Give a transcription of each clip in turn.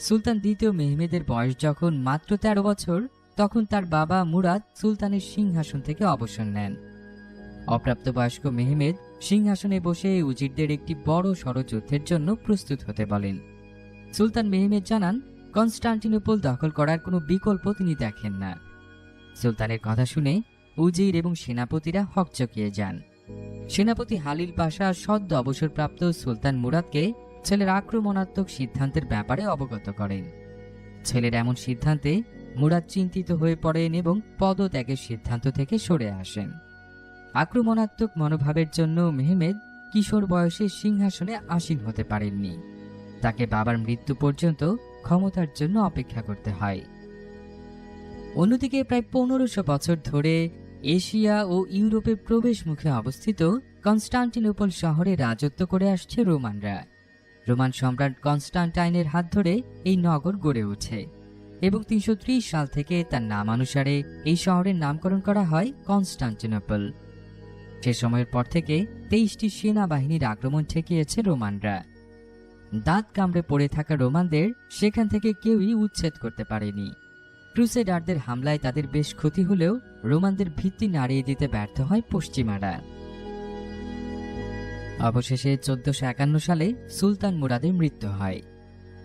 সুলতান দ্বিতীয় মেহমেদের বয়স যখন মাত্র তেরো বছর, তখন তার বাবা মুরাদ সুলতানের সিংহাসন থেকে অবসর নেন। অপ্রাপ্তবয়স্ক মেহমেদ সিংহাসনে বসে উজিরদের একটি বড় ষড়যুদ্ধের জন্য প্রস্তুত হতে বলেন। সুলতান মেহমেদ জানান, কনস্টান্টিনোপল দখল করার কোনো বিকল্প তিনি দেখেন না। সুলতানের কথা শুনে উজির এবং সেনাপতিরা হকচকিয়ে যান। সেনাপতি হালিল পাশা সদ্য অবসরপ্রাপ্ত সুলতান মুরাদকে ছেলের আক্রমণাত্মক সিদ্ধান্তের ব্যাপারে অবগত করেন। ছেলের এমন সিদ্ধান্তে মুরাদ চিন্তিত হয়ে পড়েন এবং পদত্যাগের সিদ্ধান্ত থেকে সরে আসেন। আক্রমণাত্মক মনোভাবের জন্য মেহমেদ কিশোর বয়সে সিংহাসনে আসীন হতে পারেননি। তাকে বাবার মৃত্যু পর্যন্ত ক্ষমতার জন্য অপেক্ষা করতে হয়। অন্যদিকে প্রায় পনেরোশো বছর ধরে এশিয়া ও ইউরোপের প্রবেশ মুখে অবস্থিত কনস্টান্টিনোপল শহরে রাজত্ব করে আসছে রোমানরা। রোমান সম্রাট কনস্টান্টাইনের হাত ধরে এই নগর গড়ে ওঠে এবং তিনশো ত্রিশ সাল থেকে তার নামানুসারে এই শহরের নামকরণ করা হয় কনস্টান্টিনোপল। সে সময়ের পর থেকে তেইশটি সেনাবাহিনীর আক্রমণ ঠেকিয়েছে রোমানরা। দাঁত কামড়ে পড়ে থাকা রোমানদের সেখান থেকে কেউই উচ্ছেদ করতে পারেনি। ক্রুসেডারদের হামলায় তাদের বেশ ক্ষতি হলেও রোমানদের ভিত্তি নাড়িয়ে দিতে ব্যর্থ হয় পশ্চিমারা। অবশেষে চোদ্দশো একান্ন সালে সুলতান মুরাদের মৃত্যু হয়।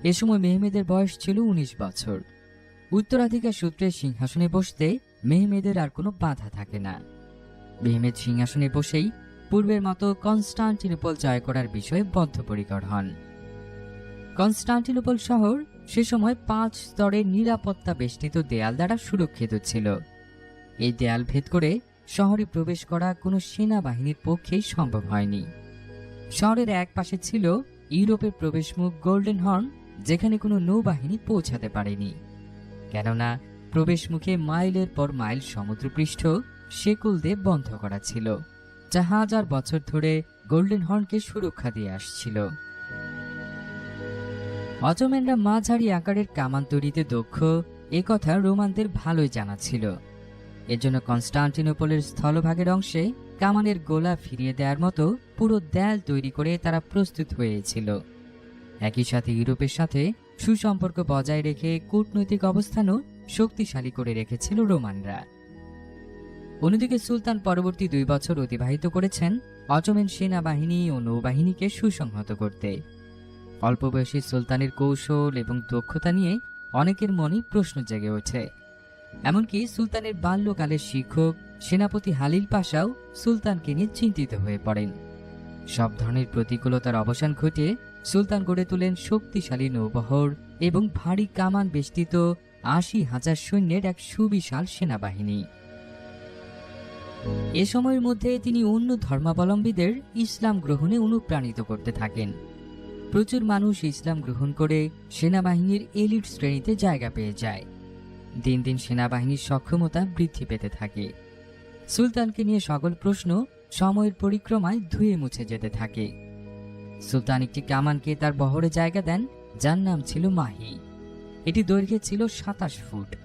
এ সময় মেহমেদের বয়স ছিল উনিশ বছর। উত্তরাধিকার সূত্রে সিংহাসনে বসতে মেহমেদের আর কোনো বাধা থাকে না। মেহমেদ সিংহাসনে বসেই পূর্বের মতো কনস্টান্টিনোপল জয় করার বিষয়ে বদ্ধপরিকর হন। কনস্টান্টিনোপল শহর সে সময় পাঁচ স্তরের নিরাপত্তা বেষ্টিত দেয়াল দ্বারা সুরক্ষিত ছিল। এই দেয়াল ভেদ করে শহরে প্রবেশ করা কোনো সেনাবাহিনীর পক্ষেই সম্ভব হয়নি। শহরের এক পাশে ছিল ইউরোপের প্রবেশমুখ গোল্ডেন হর্ন, যেখানে কোনো নৌবাহিনী পৌঁছাতে পারেনি। কেননা প্রবেশমুখে মাইলের পর মাইল সমুদ্রপৃষ্ঠ শেকুল দিয়ে বন্ধ করা ছিল, যা হাজার বছর ধরে গোল্ডেন হর্নকে সুরক্ষা দিয়ে আসছিল। অটোম্যানরা মাঝারি আকারের কামান তৈরিতে দক্ষ, এ কথা রোমানদের ভালোই জানা ছিল। এজন্য কনস্টান্টিনোপলের স্থলভাগের অংশে কামানের গোলা ফিরিয়ে দেওয়ার মতো পুরো দেয়াল তৈরি করে তারা প্রস্তুত হয়েছিল। একই সাথে ইউরোপের সাথে সুসম্পর্ক বজায় রেখে কূটনৈতিক অবস্থানও শক্তিশালী করে রেখেছিল রোমানরা। অন্যদিকে সুলতান পরবর্তী দুই বছর অতিবাহিত করেছেন অটোমেন সেনাবাহিনী ও নৌবাহিনীকে সুসংহত করতে। অল্প বয়সী সুলতানের কৌশল এবং দক্ষতা নিয়ে অনেকের মনে প্রশ্ন জেগে ওঠে। এমনকি সুলতানের বাল্যকালের শিক্ষক সেনাপতি হালিল পাশাও সুলতানকে নিয়ে চিন্তিত হয়ে পড়েন। সব ধরনের প্রতিকূলতার অবসান ঘটিয়ে সুলতান গড়ে তোলেন শক্তিশালী নৌবহর এবং ভারী কামান বেষ্টিত আশি হাজার সৈন্যের এক সুবিশাল সেনাবাহিনী। এ সময়ের মধ্যে তিনি অন্য ধর্মাবলম্বীদের ইসলাম গ্রহণে অনুপ্রাণিত করতে থাকেন। প্রচুর মানুষ ইসলাম গ্রহণ করে সেনাবাহিনীর এলিট শ্রেণীতে জায়গা পেয়ে যায়। দিন দিন সেনাবাহিনীর সক্ষমতা বৃদ্ধি পেতে থাকে। সুলতানকে নিয়ে সকল প্রশ্ন সময়ের পরিক্রমায় ধুয়ে মুছে যেতে থাকে। সুলতান একটি কামানকে তার বহরে জায়গা দেন, যার নাম ছিল মাহি। এটি দৈর্ঘ্যে ছিল সাতাশ ফুট।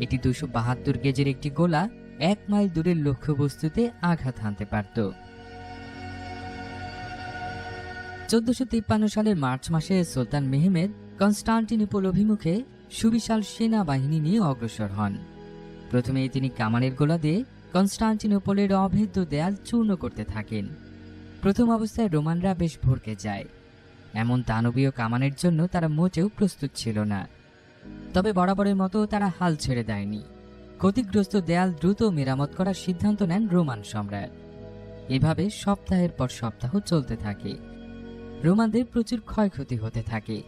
এটি দুশো বাহাত্তর গেজের একটি গোলা এক মাইল দূরের লক্ষ্যবস্তুতে আঘাত হানতে পারত। চোদ্দশো তিপ্পান্ন সালের মার্চ মাসে সুলতান মেহমেদ কনস্টান্টিনোপল অভিমুখে সুবিশাল সেনাবাহিনী নিয়ে অগ্রসর হন। প্রথমে তিনি কামানের গোলা দিয়ে কনস্টান্টিনোপলের অভেদ্য দেয়াল চূর্ণ করতে থাকেন। প্রথম অবস্থায় রোমানরা বেশ ভরকে যায়। এমন দানবীয় কামানের জন্য তারা মোটেও প্রস্তুত ছিল না। তবে বরাবরের মতো তারা হাল ছেড়ে দেয়নি। ক্ষতিগ্রস্ত দেয়াল দ্রুত মেরামত করার সিদ্ধান্ত নেন রোমান সম্রাট। এভাবে সপ্তাহের পর সপ্তাহ চলতে থাকে। রোমানদের প্রচুর ক্ষয়ক্ষতি হতে থাকে।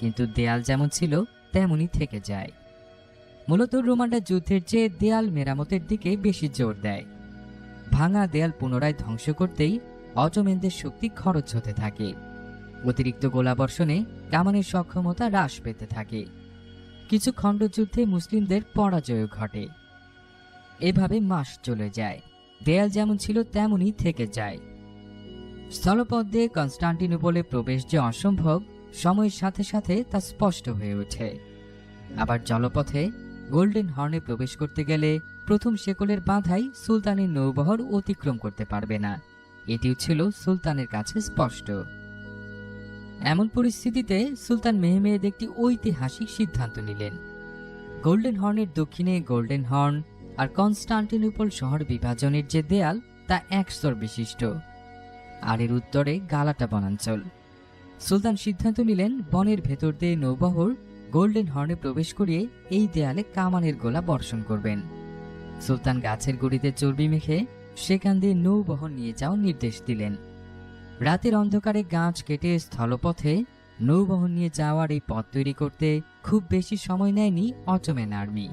কিন্তু দেয়াল যেমন ছিল তেমনই থেকে যায়। মূলত রোমানরা যুদ্ধের চেয়ে দেয়াল মেরামতের দিকে বেশি জোর দেয়। ভাঙা দেয়াল পুনরায় ধ্বংস করতেই অটোমেনদের শক্তি খরচ হতে থাকে। অতিরিক্ত গোলাবর্ষণে কামানের সক্ষমতা হ্রাস পেতে থাকে। কিছু খণ্ডযুদ্ধে মুসলিমদের পরাজয় ঘটে। এভাবে মাস চলে যায়। দেয়াল যেমন ছিল তেমনই থেকে যায়। স্থলপথ কনস্টান্টিনোপলে প্রবেশ যে অসম্ভব, সময়ের সাথে সাথে তা স্পষ্ট হয়ে ওঠে। আবার জলপথে গোল্ডেন হর্নে প্রবেশ করতে গেলে প্রথম শেকলের বাধাই সুলতানের নৌবহর অতিক্রম করতে পারবে না। এটিও ছিল সুলতানের কাছে স্পষ্ট। এমন পরিস্থিতিতে সুলতান মেহমেদ একটি ঐতিহাসিক সিদ্ধান্ত নিলেন। গোল্ডেন হর্নের দক্ষিণে গোল্ডেন হর্ন আর কনস্টান্টিনোপল শহর বিভাজনের যে দেয়াল, তা এক স্তর বিশিষ্ট। আর এর উত্তরে গালাটা বনাঞ্চল। সুলতান সিদ্ধান্ত নিলেন বনের ভেতর দিয়ে নৌবহর গোল্ডেন হর্নে প্রবেশ করিয়ে এই দেয়ালে কামানের গোলা বর্ষণ করবেন। সুলতান গাছের গুড়িতে চর্বি মেখে সেখান দিয়ে নৌবহন নিয়ে যাওয়ার নির্দেশ দিলেন। রাতের অন্ধকারে গাছ কেটে স্থলপথে নৌবহন নিয়ে যাওয়ার এই পথ তৈরি করতে খুব বেশি সময় নেয়নি অটোম্যান আর্মি।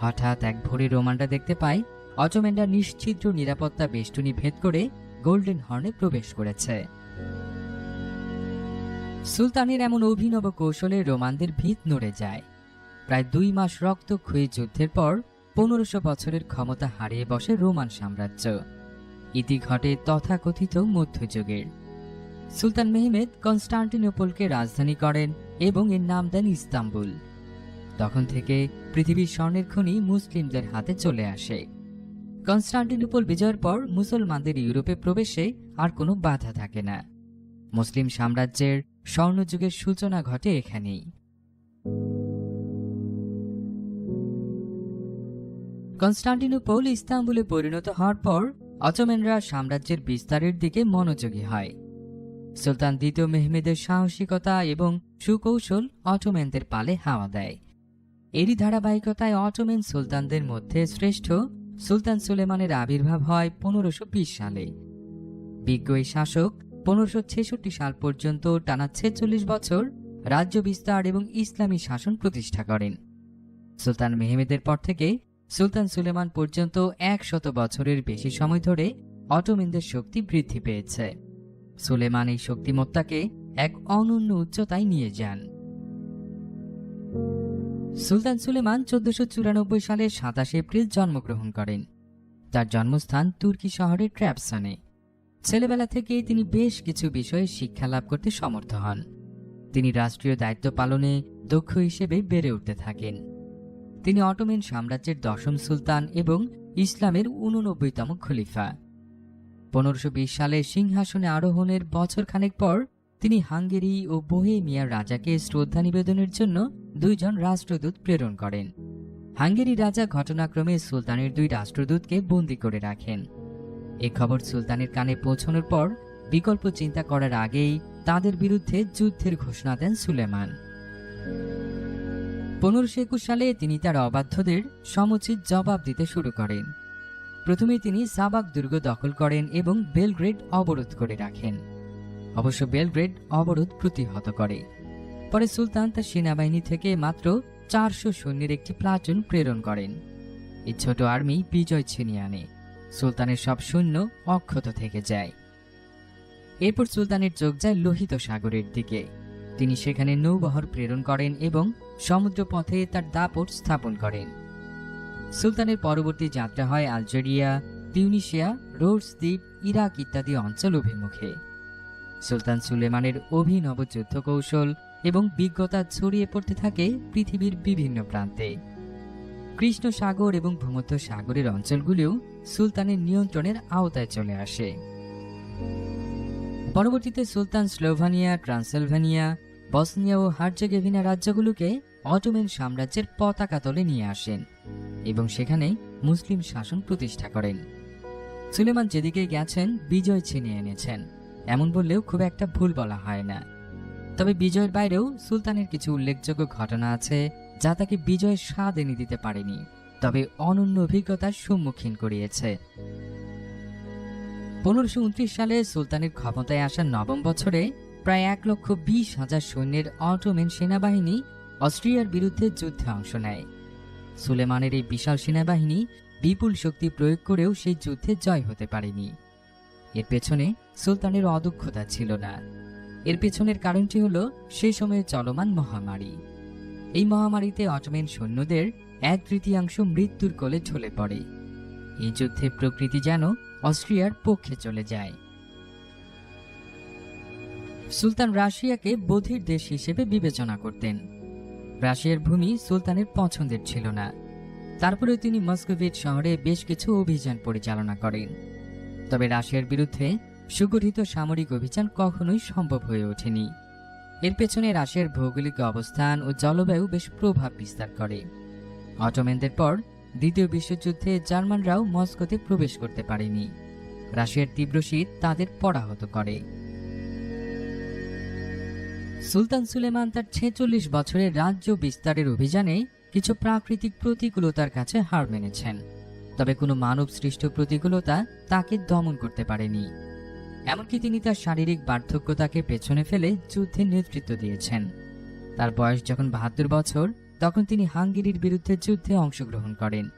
হঠাৎ এক ভোরে রোমানরা দেখতে পায়, অটোম্যানরা নিশ্চিদ্র নিরাপত্তা বেষ্টনী ভেদ করে গোল্ডেন হর্নে প্রবেশ করেছে। সুলতানের এমন অভিনব কৌশলে রোমানদের ভিত নড়ে যায়। প্রায় দুই মাস রক্তক্ষয়ী যুদ্ধের পর পনেরোশো বছরের ক্ষমতা হারিয়ে বসে রোমান সাম্রাজ্য। ইতি ঘটে তথাকথিত মধ্যযুগের। সুলতান মেহমেদ কনস্টান্টিনোপলকে রাজধানী করেন এবং এর নাম দেন ইস্তাম্বুল। তখন থেকে পৃথিবীর স্বর্ণের খনি মুসলিমদের হাতে চলে আসে। কনস্টান্টিনোপল বিজয়ের পর মুসলমানদের ইউরোপে প্রবেশে আর কোনো বাধা থাকে না। মুসলিম সাম্রাজ্যের স্বর্ণযুগের সূচনা ঘটে এখানেই। কনস্টান্টিনোপোল ইস্তাম্বুলে পরিণত হওয়ার পর অটোমেনরা সাম্রাজ্যের বিস্তারের দিকে মনোযোগী হয়। সুলতান দ্বিতীয় মেহমেদের সাহসিকতা এবং সুকৌশল অটোমেনদের পালে হাওয়া দেয়। এরই ধারাবাহিকতায় অটোমেন সুলতানদের মধ্যে শ্রেষ্ঠ সুলতান সুলেমানের আবির্ভাব হয় পনেরোশো সালে। বিজ্ঞ শাসক পনেরোশো সাল পর্যন্ত টানা ছেচল্লিশ বছর রাজ্য বিস্তার এবং ইসলামী শাসন প্রতিষ্ঠা করেন। সুলতান মেহমেদের পর থেকে সুলতান সুলেমান পর্যন্ত একশত বছরের বেশি সময় ধরে অটোমেনদের শক্তি বৃদ্ধি পেয়েছে। সুলেমান এই শক্তিমত্তাকে এক অনন্য উচ্চতায় নিয়ে যান। সুলতান সুলেমান চোদ্দশো চুরানব্বই সালের সাতাশে এপ্রিল জন্মগ্রহণ করেন। তার জন্মস্থান তুর্কি শহরের ট্র্যাপসনে। ছেলেবেলা থেকেই তিনি বেশ কিছু বিষয়ে শিক্ষা লাভ করতে সমর্থ হন। তিনি রাষ্ট্রীয় দায়িত্ব পালনে দক্ষ হিসেবে বেড়ে উঠতে থাকেন। তিনি অটোমেন সাম্রাজ্যের দশম সুলতান এবং ইসলামের উননব্বইতম খলিফা। পনেরোশো সালে সিংহাসনে আরোহণের বছর খানেক পর তিনি হাঙ্গেরি ও বোহেমিয়ার রাজাকে শ্রদ্ধা নিবেদনের জন্য দুইজন রাষ্ট্রদূত প্রেরণ করেন। হাঙ্গেরি রাজা ঘটনাক্রমে সুলতানের দুই রাষ্ট্রদূতকে বন্দী করে রাখেন। এ খবর সুলতানের কানে পৌঁছানোর পর বিকল্প চিন্তা করার আগেই তাদের বিরুদ্ধে যুদ্ধের ঘোষণা দেন সুলেমান। পনেরোশো একুশ সালে তিনি তার অবাধ্যদের সমুচিত জবাব দিতে শুরু করেন। প্রথমে তিনি সাবাক দুর্গ দখল করেন এবং বেলগ্রেড অবরোধ করে রাখেন। অবশ্য বেলগ্রেড অবরোধ প্রতিহত করে। পরে সুলতান তার সেনাবাহিনী থেকে মাত্র চারশো সৈন্যের একটি প্লাটুন প্রেরণ করেন। এই ছোট আর্মি বিজয় ছিনিয়ে আনে। সুলতানের সব সৈন্য অক্ষত থেকে যায়। এরপর সুলতানের চোখ যায় লোহিত সাগরের দিকে। তিনি সেখানে নৌবহর প্রেরণ করেন এবং সমুদ্রপথে তার দাপট স্থাপন করেন। সুলতানের পরবর্তী যাত্রা হয় আলজেরিয়া তিউনিশিয়া রোডস দ্বীপ, ইরাক ইত্যাদি অঞ্চল অভিমুখে। সুলতান সুলেমানের অভিনব যুদ্ধ কৌশল এবং বিজ্ঞতা ছড়িয়ে পড়তে থাকে পৃথিবীর বিভিন্ন প্রান্তে। কৃষ্ণ সাগর এবং ভূমধ্য সাগরের অঞ্চলগুলিও সুলতানের নিয়ন্ত্রণের আওতায় চলে আসে। পরবর্তীতে সুলতান স্লোভানিয়া, ট্রান্সেলভানিয়া, বসনিয়া ও হার্জেগেভিনা রাজ্যগুলোকে অটোমেন সাম্রাজ্যের পতাকা তলে নিয়ে আসেন এবং সেখানে মুসলিম শাসন প্রতিষ্ঠা করেন। সুলেমান যেদিকে গেছেন, বিজয় ছিনিয়ে এনেছেন। এমন বললেও খুব একটা ভুল বলা হয় না। তবে বিজয়ের বাইরেও সুলতানের কিছু উল্লেখযোগ্য ঘটনা আছে যা তাকে বিজয়ের স্বাদ এনে দিতে পারেনি। তবে অনন্য অভিজ্ঞতার সম্মুখীন করিয়েছে। পনেরোশো সালে সুলতানের ক্ষমতায় আসার নবম বছরে প্রায় এক লক্ষ বিশ হাজার সৈন্যের অটোমেন সেনাবাহিনী অস্ট্রিয়ার বিরুদ্ধে যুদ্ধে অংশ নেয়। সুলেমানের এই বিশাল সেনাবাহিনী বিপুল শক্তি প্রয়োগ করেও সেই যুদ্ধে জয় হতে পারেনি। এর পেছনে সুলতানের অদক্ষতা ছিল না। এর পেছনের কারণটি হল সেই সময়ে চলমান মহামারী। এই মহামারীতে অটোমেন সৈন্যদের এক তৃতীয়াংশ মৃত্যুর কোলে ঢলে পড়ে। এই যুদ্ধে প্রকৃতি যেন অস্ট্রিয়ার পক্ষে চলে যায়। সুলতান রাশিয়াকে বধির দেশ হিসেবে বিবেচনা করতেন। রাশিয়ার ভূমি সুলতানের পছন্দের ছিল না। তারপরে তিনি মস্কোভিট শহরে বেশ কিছু অভিযান পরিচালনা করেন। তবে রাশিয়ার বিরুদ্ধে সুগঠিত সামরিক অভিযান কখনোই সম্ভব হয়ে ওঠেনি। এর পেছনে রাশিয়ার ভৌগোলিক অবস্থান ও জলবায়ু বেশ প্রভাব বিস্তার করে। অটোমেনদের পর, দ্বিতীয় বিশ্বযুদ্ধে জার্মানরাও মস্কোতে প্রবেশ করতে পারেনি। রাশিয়ার তীব্র শীত তাদের পরাহত করে। সুলতান সুলেমান তার ছেচল্লিশ বছরের রাজ্য বিস্তারের অভিযানে কিছু প্রাকৃতিক প্রতিকূলতার কাছে হার মেনেছেন। তবে কোনো মানব সৃষ্ট প্রতিকূলতা তাকে দমন করতে পারেনি। এমনকি তিনি তার শারীরিক বার্ধক্যতাকে পেছনে ফেলে যুদ্ধে নেতৃত্ব দিয়েছেন। তার বয়স যখন বাহাত্তর বছর তখন তিনি হাঙ্গেরির বিরুদ্ধে যুদ্ধে অংশগ্রহণ করেন।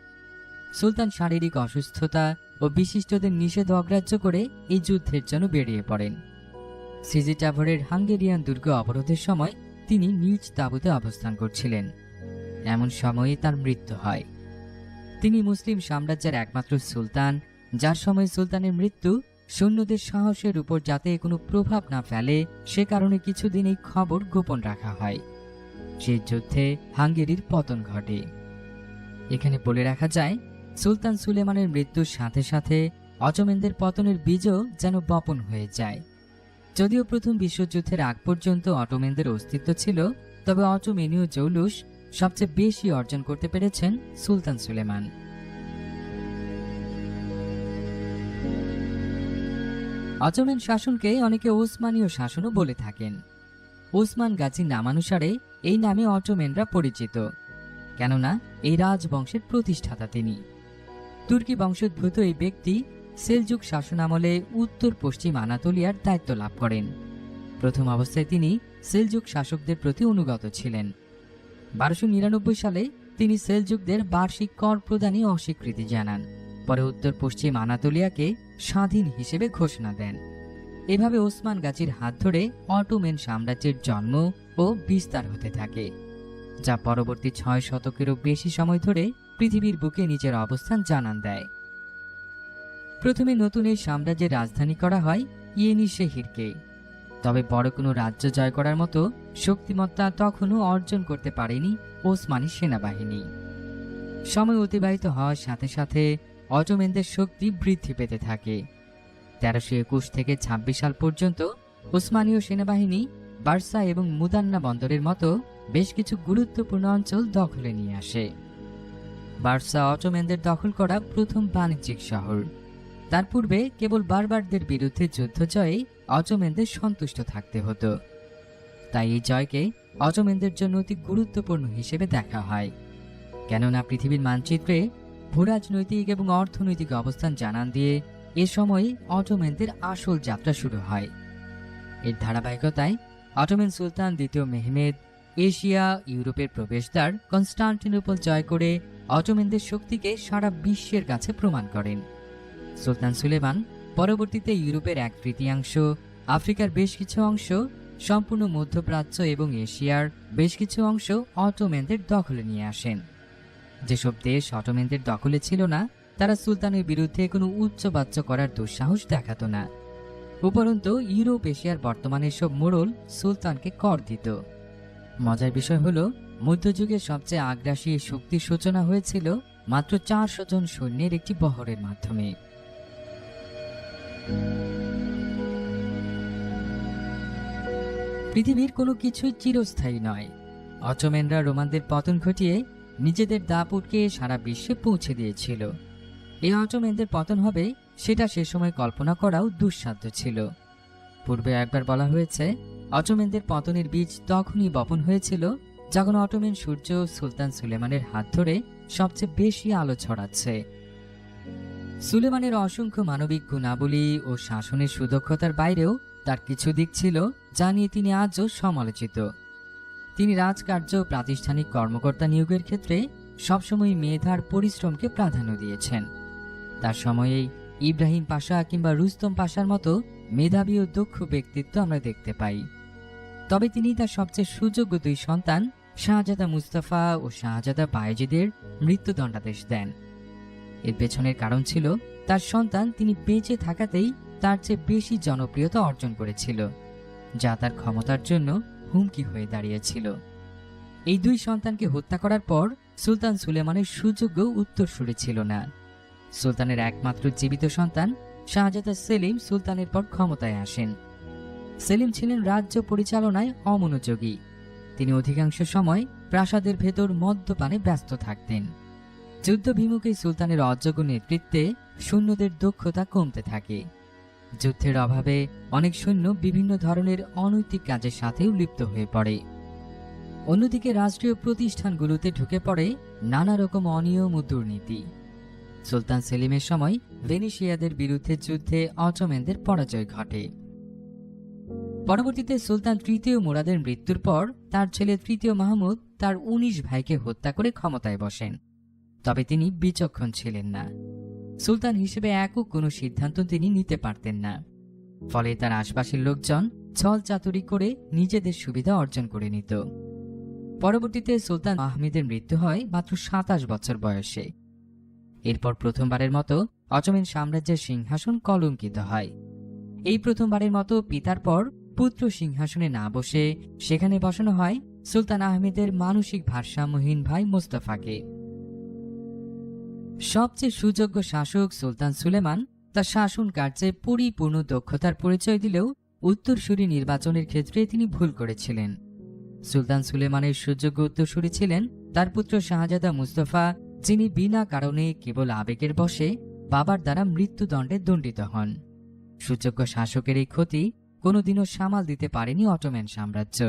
সুলতান শারীরিক অসুস্থতা ও বিশিষ্টদের নিষেধ অগ্রাহ্য করে এই যুদ্ধের জন্য বেরিয়ে পড়েন। সিজিটাভরের হাঙ্গেরিয়ান দুর্গ অবরোধের সময় তিনি নিজ তাঁবুতে অবস্থান করছিলেন। এমন সময়ে তার মৃত্যু হয়। তিনি মুসলিম সাম্রাজ্যের একমাত্র সুলতান, যার সময় সুলতানের মৃত্যু সৈন্যদের সাহসের উপর যাতে কোনো প্রভাব না ফেলে, সে কারণে কিছুদিন এই খবর গোপন রাখা হয়। সেই যুদ্ধে হাঙ্গেরির পতন ঘটে। এখানে বলে রাখা যায়, সুলতান সুলেমানের মৃত্যুর সাথে সাথে অজমেনদের পতনের বীজও যেন বপন হয়ে যায়। যদিও প্রথম বিশ্বযুদ্ধের আগ পর্যন্ত অটোমেনদের অস্তিত্ব ছিল, তবে অটোমেনীয় জৌলুস সবচেয়ে বেশি অর্জন করতে পেরেছেন সুলতান সুলেমান। অটোমেন শাসনকে অনেকে ওসমানীয় শাসনও বলে থাকেন। ওসমান গাজীর নামানুসারে এই নামে অটোমেনরা পরিচিত, কেননা এই রাজবংশের প্রতিষ্ঠাতা তিনি। তুর্কি বংশোদ্ভূত এই ব্যক্তি সেলজুক শাসনামলে উত্তর পশ্চিম আনাতোলিয়ার দায়িত্ব লাভ করেন। প্রথম অবস্থায় তিনি সেলজুক শাসকদের প্রতি অনুগত ছিলেন। বারোশো নিরানব্বই সালে তিনি সেলজুকদের বার্ষিক কর প্রদানে অস্বীকৃতি জানান। পরে উত্তর পশ্চিম আনাতোলিয়াকে স্বাধীন হিসেবে ঘোষণা দেন। এভাবে ওসমান গাজীর হাত ধরে অটোমেন সাম্রাজ্যের জন্ম ও বিস্তার হতে থাকে, যা পরবর্তী ছয় শতকেরও বেশি সময় ধরে পৃথিবীর বুকে নিজের অবস্থান জানান দেয়। প্রথমে নতুন এই সাম্রাজ্যের রাজধানী করা হয় ইয়েনি শেহিরকে। তবে বড় কোনো রাজ্য জয় করার মতো শক্তিমত্তা তখনও অর্জন করতে পারেনি ওসমানী সেনাবাহিনী। সময় অতিবাহিত হওয়ার সাথে সাথে অটোমেনদের শক্তি বৃদ্ধি পেতে থাকে। তেরোশো একুশ থেকে ছাব্বিশ সাল পর্যন্ত ওসমানীয় সেনাবাহিনী, বার্সা এবং মুদান্না বন্দরের মতো বেশ কিছু গুরুত্বপূর্ণ অঞ্চল দখলে নিয়ে আসে। বার্সা অটোমেনদের দখল করা প্রথম বাণিজ্যিক শহর। তার পূর্বে কেবল বারবারদের বিরুদ্ধে যুদ্ধ জয়ে অটোমেনদের সন্তুষ্ট থাকতে হতো। তাই এই জয়কে অটোমেনদের জন্য অতি গুরুত্বপূর্ণ হিসেবে দেখা হয়। কেননা পৃথিবীর মানচিত্রে ভূরাজনৈতিক এবং অর্থনৈতিক অবস্থান জানান দিয়ে এ সময় অটোমেনদের আসল যাত্রা শুরু হয়। এর ধারাবাহিকতায় অটোমেন সুলতান দ্বিতীয় মেহমেদ, এশিয়া, ইউরোপের প্রবেশদ্বার, কনস্টান্টিনোপল জয় করে অটোমেনদের শক্তিকে সারা বিশ্বের কাছে প্রমাণ করেন। সুলতান সুলেমান পরবর্তীতে ইউরোপের এক তৃতীয়াংশ, আফ্রিকার বেশ কিছু অংশ, সম্পূর্ণ মধ্যপ্রাচ্য এবং এশিয়ার বেশ কিছু অংশ অটোমেনদের দখলে নিয়ে আসেন। যেসব দেশ অটোমেনদের দখলে ছিল না তারা সুলতানের বিরুদ্ধে কোনো উচ্চ উচ্চবাচ্য করার দুঃসাহস দেখাতো না। উপরন্তু, ইউরোপ, এশিয়ার বর্তমানে সব মোড়ল সুলতানকে কর দিত। মজার বিষয় হলো, মধ্যযুগের সবচেয়ে আগ্রাসী শক্তির সূচনা হয়েছিল মাত্র চারশো জন সৈন্যের একটি বহরের মাধ্যমে। পৃথিবীর কোনো কিছুই চিরস্থায়ী নয়। অটোমেনরা রোমানদের পতন ঘটিয়ে নিজেদের দাপুটকে সারা বিশ্বে পৌঁছে দিয়েছিল। এই অটোমেনদের পতন হবে সেটা সে সময় কল্পনা করাও দুঃসাধ্য ছিল। পূর্বে একবার বলা হয়েছে অটোমেনদের পতনের বীজ তখনই বপন হয়েছিল যখন অটোমেন সূর্য সুলতান সুলেমানের হাত ধরে সবচেয়ে বেশি আলো ছড়াচ্ছে। সুলেমানের অসংখ্য মানবিক গুণাবলী ও শাসনের সুদক্ষতার বাইরেও তার কিছু দিক ছিল যা নিয়ে তিনি আজও সমালোচিত। তিনি রাজকার্য প্রাতিষ্ঠানিক কর্মকর্তা নিয়োগের ক্ষেত্রে সবসময় মেধার পরিশ্রমকে প্রাধান্য দিয়েছেন। তার সময়েই ইব্রাহিম পাশা কিংবা রুস্তম পাশার মতো মেধাবী ও দক্ষ ব্যক্তিত্ব আমরা দেখতে পাই। তবে তিনি তার সবচেয়ে সুযোগ্য দুই সন্তান শাহজাদা মুস্তাফা ও শাহজাদা বায়েজিদের মৃত্যুদণ্ডাদেশ দেন। এর পেছনের কারণ ছিল, তার সন্তান তিনি বেঁচে থাকাতেই তার চেয়ে বেশি জনপ্রিয়তা অর্জন করেছিল, যা তার ক্ষমতার জন্য হুমকি হয়ে দাঁড়িয়েছিল। এই দুই সন্তানকে হত্যা করার পর সুলতান সুলেমানের সুযোগ্য উত্তরসূরি ছিল না। সুলতানের একমাত্র জীবিত সন্তান শাহজাদা সেলিম সুলতানের পর ক্ষমতায় আসেন। সেলিম ছিলেন রাজ্য পরিচালনায় অমনোযোগী। তিনি অধিকাংশ সময় প্রাসাদের ভেতর মদ্যপানে ব্যস্ত থাকতেন। যুদ্ধবিমুখ এই সুলতানের অযোগ্য নেতৃত্বে সৈন্যদের দক্ষতা কমতে থাকে। যুদ্ধের অভাবে অনেক সৈন্য বিভিন্ন ধরনের অনৈতিক কাজের সাথেও লিপ্ত হয়ে পড়ে। অন্যদিকে রাষ্ট্রীয় প্রতিষ্ঠানগুলোতে ঢুকে পড়ে নানা রকম অনিয়ম ও দুর্নীতি। সুলতান সেলিমের সময় ভেনিসিয়াদের বিরুদ্ধে যুদ্ধে অটোমেনদের পরাজয় ঘটে। পরবর্তীতে সুলতান তৃতীয় মুরাদের মৃত্যুর পর তার ছেলে তৃতীয় মাহমুদ তার উনিশ ভাইকে হত্যা করে ক্ষমতায় বসেন। তবে তিনি বিচক্ষণ ছিলেন না। সুলতান হিসেবে একক কোনো সিদ্ধান্ত তিনি নিতে পারতেন না। ফলে তার আশপাশের লোকজন ছল চাতুরি করে নিজেদের সুবিধা অর্জন করে নিত। পরবর্তীতে সুলতান আহমেদের মৃত্যু হয় মাত্র সাতাশ বছর বয়সে। এরপর প্রথমবারের মতো অচমেন সাম্রাজ্যের সিংহাসন কলঙ্কিত হয়। এই প্রথমবারের মতো পিতার পর পুত্র সিংহাসনে না বসে সেখানে বসানো হয় সুলতান আহমেদের মানসিক ভারসাম্যহীন ভাই মোস্তফাকে। সবচেয়ে সুযোগ্য শাসক সুলতান সুলেমান তার শাসন কার্যে পরিপূর্ণ দক্ষতার পরিচয় দিলেও উত্তরসূরি নির্বাচনের ক্ষেত্রে তিনি ভুল করেছিলেন। সুলতান সুলেমানের সুযোগ্য উত্তরসূরি ছিলেন তার পুত্র শাহজাদা মুস্তফা যিনি বিনা কারণে কেবল আবেগের বসে বাবার দ্বারা মৃত্যুদণ্ডে দণ্ডিত হন। সুযোগ্য শাসকের এই ক্ষতি কোনোদিনও সামাল দিতে পারেনি অটোম্যান সাম্রাজ্য।